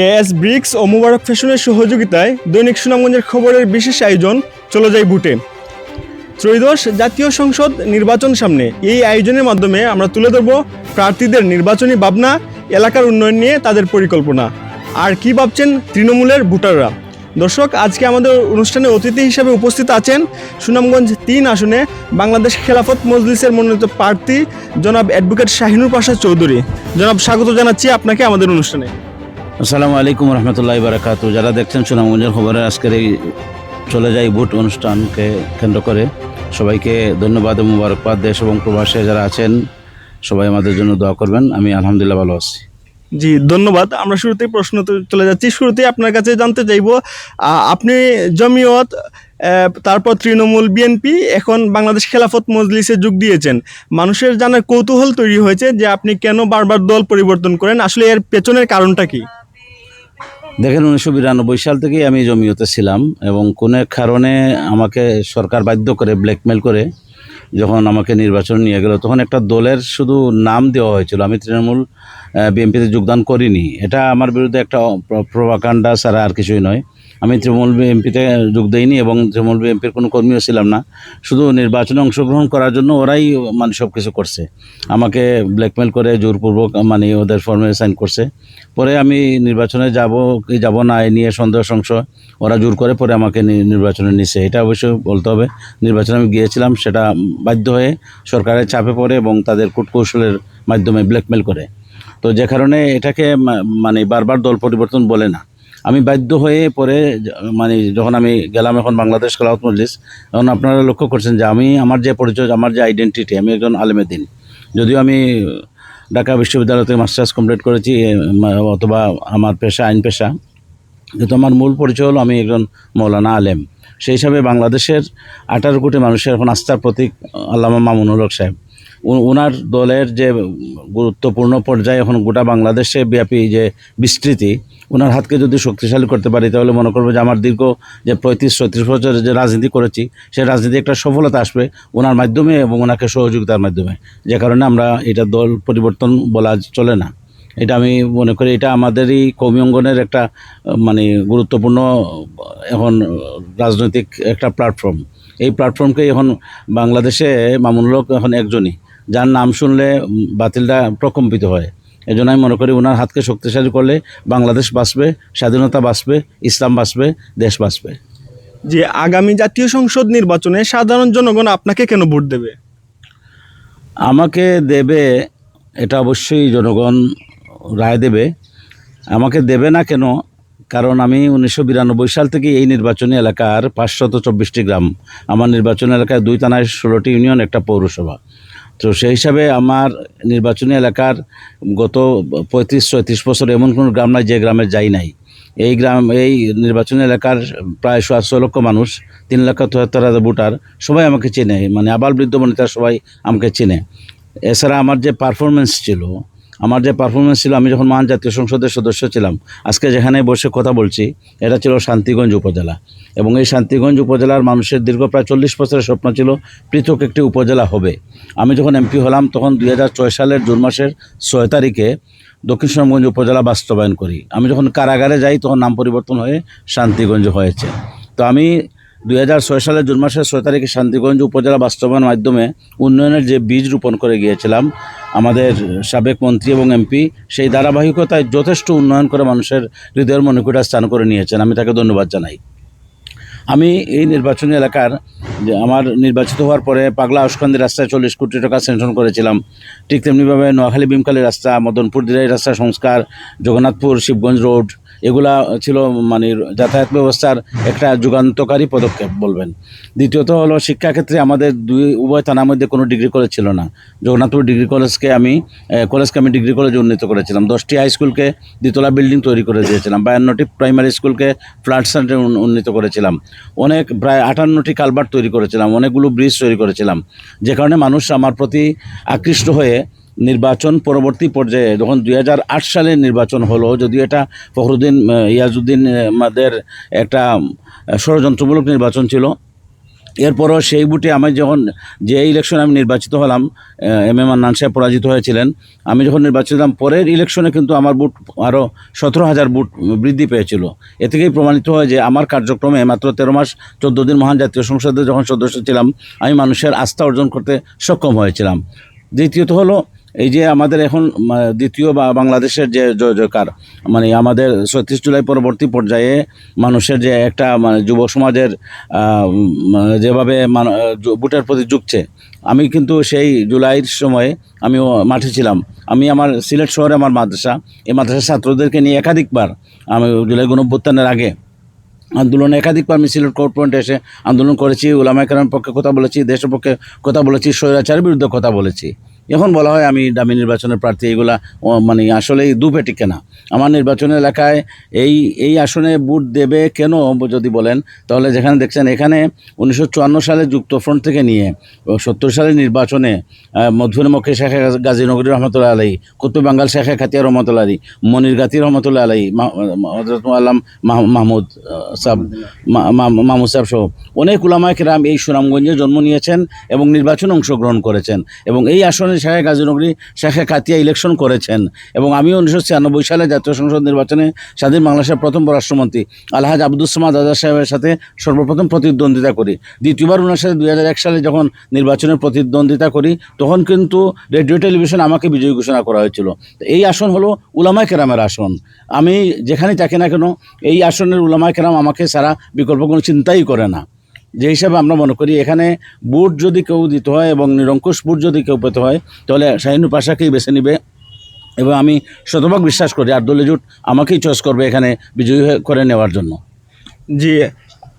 K S bricks ও মুবারক ফ্যাশনের সহযোগিতায় দৈনিক সুনামগঞ্জের খবরের বিশেষ আয়োজন, চলে যায় বুটে। ত্রয়োদশ জাতীয় সংসদ নির্বাচন সামনে। এই আয়োজনের মাধ্যমে আমরা তুলে ধরব প্রার্থীদের নির্বাচনী ভাবনা, এলাকার উন্নয়ন নিয়ে তাদের পরিকল্পনা। আর কি ভাবছেন তৃণমূলের ভোটাররা? দর্শক, আজকে আমাদের অনুষ্ঠানে অতিথি হিসেবে উপস্থিত আছেন সুনামগঞ্জ তিন আসনে বাংলাদেশ খেলাফত মজলিসের মনোনীত প্রার্থী জনাব অ্যাডভোকেট শাহিনুর পাশা চৌধুরী। জনাব, স্বাগত জানাচ্ছি আপনাকে আমাদের অনুষ্ঠানে। আসসালামু আলাইকুম রহমতুল্লাহ বারাকাতু। যারা দেখছেন সুনামগঞ্জের খবরের আজকের এই চলে যাই ভোট অনুষ্ঠানকে কেন্দ্র করে। সবাইকে ধন্যবাদ ও মুবারকবাদ দেশ এবং প্রবাসে যারা আছেন, সবাই আমাদের জন্য দোয়া করবেন। আমি আলহামদুলিল্লাহ ভালো আছি। জি, ধন্যবাদ। আমরা শুরুতেই প্রশ্ন চলে যাচ্ছি। শুরুতেই আপনার কাছে জানতে চাইব আপনি জমিয়ত তারপর তৃণমূল, বিএনপি, এখন বাংলাদেশ খেলাফত মজলিসে যোগ দিয়েছেন। মানুষের জানার কৌতূহল তৈরি হয়েছে যে আপনি কেন বারবার দল পরিবর্তন করেন? আসলে এর পেছনের কারণটা কি? দেখেন উনিশশো বিরানব্বই সাল থেকেই আমি জমিয়তে ছিলাম এবং কোনো এক কারণে আমাকে সরকার বাধ্য করে ব্ল্যাকমেল করে যখন আমাকে নির্বাচন নিয়ে গেল, তখন একটা দলের শুধু নাম দেওয়া হয়েছিল। আমি তৃণমূল বিএনপিতে যোগদান করিনি। এটা আমার বিরুদ্ধে একটা প্রভাকাণ্ডা ছাড়া আর কিছুই নয়। আমি তৃণমূল বিএনপিতে যোগ দিইনি এবং তৃণমূল বিএনপির কোনো কর্মীও ছিলাম না। শুধু নির্বাচনে অংশগ্রহণ করার জন্য ওরাই মানে সব কিছু করছে। আমাকে ব্ল্যাকমেল করে, জোরপূর্বক মানে ওদের ফর্মে সাইন করছে। পরে আমি নির্বাচনে যাব কি যাব না এ নিয়ে সন্দেহ সংশয়, ওরা জোর করে পরে আমাকে নির্বাচনে নিছে। এটা অবশ্যই বলতে হবে, নির্বাচনে আমি গিয়েছিলাম, সেটা বাধ্য হয়ে সরকারের চাপে পড়ে এবং তাদের কূটকৌশলের মাধ্যমে ব্ল্যাকমেল করে। তো যে কারণে এটাকে মানে বারবার দল পরিবর্তন বলে না। আমি বাধ্য হয়ে পরে মানে যখন আমি গেলাম এখন বাংলাদেশ খেলাওয়াত মজলিস, তখন আপনারা লক্ষ্য করছেন যে আমি আমার যে পরিচয়, আমার যে আইডেন্টিটি আমি একজন আলেমেদিন যদিও আমি ঢাকা বিশ্ববিদ্যালয় থেকে মাস্টার্স কমপ্লিট করেছি অথবা আমার পেশা, আইন পেশা। কিন্তু আমার মূল পরিচয় হলো আমি একজন মৌলানা আলেম। সেই হিসাবে বাংলাদেশের আঠারো কোটি মানুষের এখন আস্থার প্রতীক আল্লামা মামুনুল হক সাহেব। ওনার দলের যে গুরুত্বপূর্ণ পর্যায়ে এখন গোটা বাংলাদেশে ব্যাপী যে বিস্তৃতি ওনার হাতকে যদি শক্তিশালী করতে পারি, তাহলে মনে করব যে আমার দীর্ঘ যে পঁয়ত্রিশ, ছত্রিশ বছর যে রাজনীতি করেছি, সেই রাজনীতি একটা সফলতা আসবে ওনার মাধ্যমে এবং ওনাকে সহযোগিতার মাধ্যমে। যে কারণে আমরা এটা দল পরিবর্তন বলা চলে না। এটা আমি মনে করি এটা আমাদেরই কৌমি অঙ্গনের একটা মানে গুরুত্বপূর্ণ, এখন রাজনৈতিক একটা প্ল্যাটফর্ম। এই প্ল্যাটফর্মকে এখন বাংলাদেশে মামুনুল হক এখন একজনই। যার নাম শুনলে বাতিলটা প্রকম্পিত হয়। এই জন্য আমি মনে করি ওনার হাতকে শক্তিশালী করলে বাংলাদেশ বাঁচবে স্বাধীনতা বাঁচবে ইসলাম বাঁচবে দেশ বাঁচবে। যে আগামী জাতীয় সংসদ নির্বাচনে সাধারণ জনগণ আপনাকে কেন ভোট দেবে? আমাকে দেবে এটা অবশ্যই জনগণ রায় দেবে। আমাকে দেবে না কেন? কারণ আমি উনিশশো বিরানব্বই সাল থেকে এই নির্বাচনী এলাকার পাঁচশত চব্বিশটি গ্রাম। আমার নির্বাচনী এলাকায় দুই থানায় ষোলোটি ইউনিয়ন, একটা পৌরসভা। তো সেই হিসাবে আমার নির্বাচনী এলাকার গত পঁয়ত্রিশ, ছয়ত্রিশ বছর এমন কোনো গ্রাম নাই যে গ্রামে যাই নাই। এই গ্রাম, এই নির্বাচনী এলাকার প্রায় সাতশো লক্ষ মানুষ, তিন লক্ষ চুয়াত্তর হাজার ভোটার সবাই আমাকে চেনে। মানে আবাল বৃদ্ধ বনিতা সবাই আমাকে চেনে। এছাড়া আমার যে পারফরমেন্স ছিল আমার যে পারফরমেন্স ছিল, আমি যখন মহান জাতীয় সংসদের সদস্য ছিলাম, আজকে যেখানে বসে কথা বলছি, এটা ছিল শান্তিগঞ্জ উপজেলা। এবং এই শান্তিগঞ্জ উপজেলার মানুষের দীর্ঘ প্রায় চল্লিশ বছরের স্বপ্ন ছিল, পৃথক একটি উপজেলা হবে। আমি যখন এমপি হলাম, তখন দুই হাজার ছয় সালের জুন মাসের ছয় তারিখে দক্ষিণ সুনামগঞ্জ উপজেলা বাস্তবায়ন করি। আমি যখন কারাগারে যাই, তখন নাম পরিবর্তন হয়ে শান্তিগঞ্জ হয়েছে। তো আমি দুই হাজার ছয় সালের জুন মাসের ছয় তারিখে শান্তিগঞ্জ উপজেলা বাস্তবায়নের মাধ্যমে উন্নয়নের যে বীজ রোপণ করে গিয়েছিলাম আমাদের সাবেক মন্ত্রী এবং এমপি সেই ধারাবাহিকতায় যথেষ্ট উন্নয়ন করে মানুষের হৃদয়ের মনিকুটা স্থান করে নিয়েছেন। আমি তাকে ধন্যবাদ জানাই। আমি এই নির্বাচনী এলাকার যে আমার নির্বাচিত হওয়ার পরে পাগলা আউসকান্দি রাস্তায় চল্লিশ কোটি টাকা সেন্টন করেছিলাম। ঠিক তেমনিভাবে নোয়াখালী, ভীমখালী রাস্তা, মদনপুর, দিরাই রাস্তা সংস্কার, জগন্নাথপুর, শিবগঞ্জ রোড এগুলা ছিল মানে যাতায়াত ব্যবস্থার একটা যুগান্তকারী পদক্ষেপ বলবেন। দ্বিতীয়ত হলো শিক্ষাক্ষেত্রে আমাদের দুই, উভয় থানার মধ্যে কোনো ডিগ্রি কলেজ ছিল না। জগন্নাথপুর ডিগ্রি কলেজকে আমি কলেজকে আমি ডিগ্রি কলেজে উন্নীত করেছিলাম। দশটি হাই স্কুলকে দ্বিতলা বিল্ডিং তৈরি করে দিয়েছিলাম। বায়ান্নটি প্রাইমারি স্কুলকে ফ্ল্যাট সেন্টারে উন্নীত করেছিলাম। অনেক প্রায় আটান্নটি কালভার্ট তৈরি করেছিলাম। অনেকগুলো ব্রিজ তৈরি করেছিলাম। যে কারণে মানুষ আমার প্রতি আকৃষ্ট হয়ে নির্বাচন পরবর্তী পর্যায়ে যখন দুই সালে নির্বাচন হলো যদিও এটা ফখরুদ্দিন আহ, আমাদের একটা ষড়যন্ত্রমূলক নির্বাচন ছিল। এরপরও সেই বুটে আমি যখন যে ইলেকশনে আমি নির্বাচিত হলাম এম এম মান্নান সাহেব পরাজিত হয়েছিলেন আমি যখন নির্বাচিত হলাম পরের ইলেকশনে কিন্তু আমার বুট আরও সতেরো হাজার বুট বৃদ্ধি পেয়েছিল। এ থেকেই প্রমাণিত হয় যে আমার কার্যক্রমে মাত্র তেরো মাস চোদ্দ দিন মহান জাতীয় সংসদে যখন সদস্য ছিলাম আমি মানুষের আস্থা অর্জন করতে সক্ষম হয়েছিলাম। দ্বিতীয়ত হলো এই যে আমাদের এখন দ্বিতীয় বা বাংলাদেশের যে জয় জয়কার মানে আমাদের ছত্রিশ জুলাই পরবর্তী পর্যায়ে মানুষের যে একটা মানে যুব সমাজের আহ, যেভাবে মান- ভোটের প্রতি ঝুঁকছে আমি কিন্তু সেই জুলাইয়ের সময়ে আমি মাঠে ছিলাম। আমি আমার সিলেট শহরে আমার মাদ্রাসা এই মাদ্রাসার ছাত্রদেরকে নিয়ে একাধিকবার আমি জুলাই গণভ্যুত্থানের আগে আন্দোলনে একাধিকবার আমি সিলেট কোর্ট এসে আন্দোলন করেছি ওলামা কেরামের পক্ষে কথা বলেছি দেশের পক্ষে কথা বলেছি স্বৈরাচারের বিরুদ্ধে কথা বলেছি। এখন বলা হয় আমি দামি নির্বাচনের প্রার্থী, এগুলা মানে আসলেই দুপেটি কেনা। আমার নির্বাচনী এলাকায় এই এই আসনে ভোট দেবে কেন যদি বলেন, তাহলে যেখানে দেখছেন এখানে উনিশশো চুয়ান্ন সালে যুক্তফ্রন্ট থেকে নিয়ে সত্তর সালের নির্বাচনে মধুর মক্কে শেখে গাজীনগরী রহমতুল্লাহ আলাই কুতুব বাঙ্গাল শেখে খাতিয়া রহমতুল্লাহ আলী মনির গাতি রহমতুল্লাহ আলাই হজরত আল্লাম মাহমুদ সাহ মাহমুদ সাহেব সহ অনেক উলামায় কেরাম এই সুনামগঞ্জে জন্ম নিয়েছেন এবং নির্বাচনে অংশগ্রহণ করেছেন এবং এই আসনে শেখে গাজীনগরী শেখে খাতিয়া ইলেকশন করেছেন। এবং আমি উনিশশো ছিয়ানব্বই সালে জাতীয় সংসদ নির্বাচনে স্বাধীন বাংলাদেশের প্রথম পররাষ্ট্রমন্ত্রী আলহাজ আব্দুল সামাদ আজাদ সাহেবের সাথে সর্বপ্রথম প্রতিদ্বন্দ্বিতা করি। দ্বিতীয়বার ওনার সাথে দুই হাজার এক সালে যখন নির্বাচনের প্রতিদ্বন্দ্বিতা করি, তখন কিন্তু রেডিও টেলিভিশন আমাকে বিজয়ী ঘোষণা করা হয়েছিল। এই আসন হলো উলামায় কেরামের আসন। আমি যেখানেই থাকি না কেন, এই আসনের উলামায় কেরাম আমাকে সারা বিকল্প কোনো চিন্তাই করে না। যে হিসাবে আমরা মনে করি এখানে বুট যদি কেউ দিতে হয় এবং নিরঙ্কুশ বুট যদি কেউ পেতে হয় তাহলে শাহিনুর পাশাকেই বেছে নিবে। এবং আমি শতভাগ বিশ্বাস করি আর দলীয় জোট আমাকেই চয়েস করবে এখানে বিজয়ী করে নেওয়ার জন্য। জি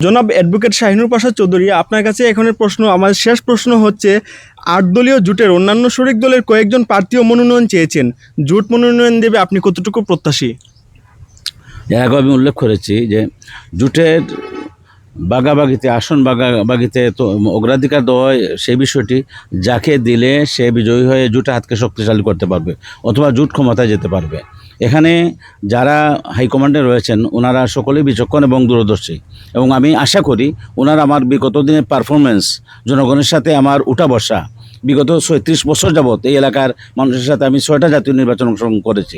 জনাব অ্যাডভোকেট শাহিনুর প্রসাদ চৌধুরী আপনার কাছে এখনের প্রশ্ন আমার শেষ প্রশ্ন হচ্ছে আট দলীয় জোটের অন্যান্য শরিক দলের কয়েকজন প্রার্থীও মনোনয়ন চেয়েছেন। জোট মনোনয়ন দেবে আপনি কতটুকু প্রত্যাশী? এর আগেও আমি উল্লেখ করেছি যে জুটের বাগাবাগিতে, আসন বাগাবাগিতে তো অগ্রাধিকার দেওয়া সেই বিষয়টি, যাকে দিলে সে বিজয়ী হয়ে জুটে হাতকে শক্তিশালী করতে পারবে অথবা জুট ক্ষমতায় যেতে পারবে। এখানে যারা হাইকমান্ডে রয়েছেন, ওনারা সকলেই বিচক্ষণ এবং দূরদর্শী। এবং আমি আশা করি, ওনারা আমার বিগত দিনের পারফরমেন্স জনগণের সাথে আমার উঠা বসা বিগত ছয়ত্রিশ বছর যাবৎ এই এলাকার মানুষের সাথে আমি ছয়টা জাতীয় নির্বাচন অংশগ্রহণ করেছি।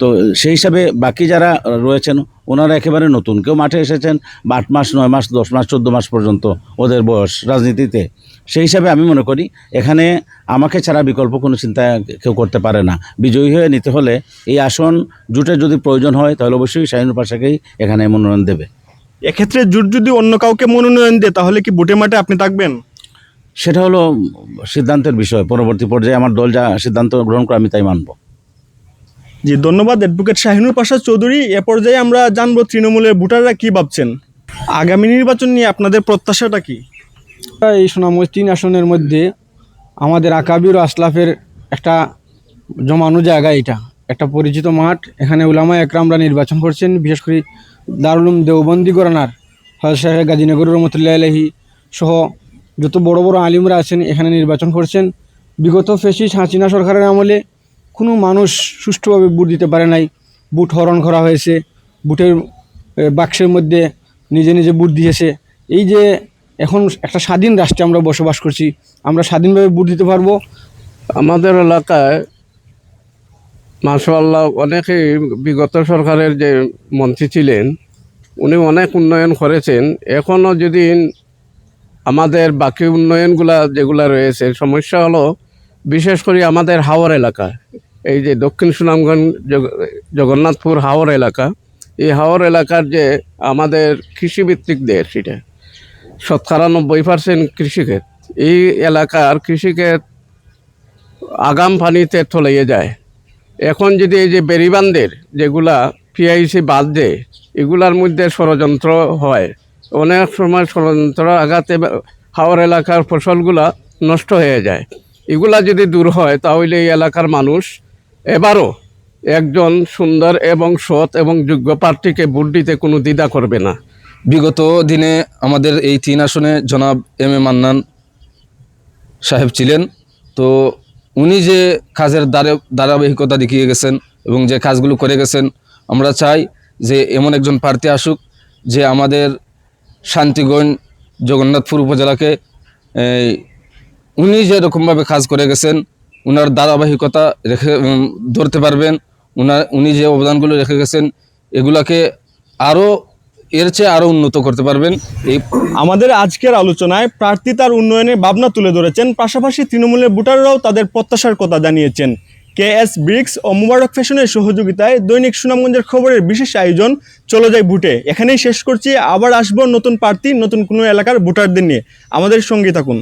তো সেই হিসাবে বাকি যারা রয়েছেন, ওনারা একেবারে নতুন। কেউ মাঠে এসেছেন, আট মাস, নয় মাস, দশ মাস, চোদ্দ মাস পর্যন্ত ওদের বয়স রাজনীতিতে। সেই হিসাবে আমি মনে করি, এখানে আমাকে ছাড়া বিকল্প কোনো চিন্তা কেউ করতে পারে না। বিজয়ী হয়ে নিতে হলে এই আসন জুটের যদি প্রয়োজন হয়, তাহলে অবশ্যই শাহিনুর পাশাকেই এখানে মনোনয়ন দেবে। এক্ষেত্রে জুট যদি অন্য কাউকে মনোনয়ন দেয়, তাহলে কি বুটে মাঠে আপনি থাকবেন? সেটা হলো সিদ্ধান্তের বিষয়। পরবর্তী পর্যায়ে আমার দল যা সিদ্ধান্ত গ্রহণ করে আমি তাই মানব। জি ধন্যবাদ অ্যাডভোকেট শাহিনুর পাশা চৌধুরী। এ পর্যায়ে আমরা জানব তৃণমূলের ভোটাররা কি ভাবছেন। আগামী নির্বাচন নিয়ে আপনাদের প্রত্যাশাটা কি? এই সুনামগঞ্জ তিন আসনের মধ্যে আমাদের আকাবির আসলাফের একটা জমানো জায়গা এটা। একটা পরিচিত মাঠ এখানে উলামা একরামরা নির্বাচন করছেন বিশেষ করে দারুলুম দেওবন্দি গরানার হজ শাহ গাজীনগর রহমতুল্লাহ আলহি সহ যত বড় বড় আলিমরা আছেন, এখানে নির্বাচন করছেন। বিগত ফেসিস হাসিনা সরকারের আমলে কোনো মানুষ সুষ্ঠুভাবে ভোট দিতে পারে নাই। বুট হরণ করা হয়েছে বুটের বাক্সের মধ্যে নিজে নিজে বুট দিয়েছে। এই যে এখন একটা স্বাধীন রাষ্ট্রে আমরা বসবাস করছি, আমরা স্বাধীনভাবে বুট দিতে পারব? আমাদের এলাকায় মাশাল্লাহ অনেকেই বিগত সরকারের যে মন্ত্রী ছিলেন, উনি অনেক উন্নয়ন করেছেন। এখনও যদি আমাদের বাকি উন্নয়নগুলা যেগুলা রয়েছে, সমস্যা হলো বিশেষ করে আমাদের হাওর এলাকা, এই যে দক্ষিণ সুনামগঞ্জ জগন্নাথপুর হাওর এলাকা, এই হাওর এলাকার যে আমাদের কৃষিভিত্তিক দেশ এটা, শতকরা নব্বই পার্সেন্ট কৃষিক্ষেত, এই এলাকার কৃষিক্ষেত আগাম পানিতে তলিয়ে যায়। এখন যদি এই যে বেরিবান্ধের যেগুলা পিআইসি বাদ দেয়, এগুলার মধ্যে ষড়যন্ত্র হয়। অনেক সময় ষড়যন্ত্র আঘাতে হাওর এলাকার ফসলগুলা নষ্ট হয়ে যায়। এগুলা যদি দূর হয়, তাহলে এই এলাকার মানুষ এবারও একজন সুন্দর এবং সৎ এবং যোগ্য প্রার্থীকে ভোট দিতে কোনো দ্বিধা করবে না। বিগত দিনে আমাদের এই তিন আসনে জনাব এম এ মান্নান সাহেব ছিলেন। তো উনি যে কাজের দ্বারে, ধারাবাহিকতা দেখিয়ে গেছেন এবং যে কাজগুলো করে গেছেন, আমরা চাই যে এমন একজন প্রার্থী আসুক যে আমাদের শান্তিগঞ্জ জগন্নাথপুর উপজেলাকে উনি যেরকমভাবে কাজ করে গেছেন, উনার ধারাবাহিকতা রেখে ধরতে পারবেন, উনার, উনি যে অবদানগুলো রেখে গেছেন, এগুলাকে আরও, এর চেয়ে আরও উন্নত করতে পারবেন। এই আমাদের আজকের আলোচনায় প্রার্থী তার উন্নয়নের ভাবনা তুলে ধরেছেন, পাশাপাশি তৃণমূলের ভোটাররাও তাদের প্রত্যাশার কথা জানিয়েছেন। কে এস ব্রিক্স ও মুবারক ফ্যাশনের সহযোগিতায় দৈনিক সুনামগঞ্জের খবরের বিশেষ আয়োজন, চলে যায় বুটে এখানেই শেষ করছি, আবার আসব নতুন প্রার্থী, নতুন কোনো এলাকার ভোটারদের নিয়ে। আমাদের সঙ্গে থাকুন।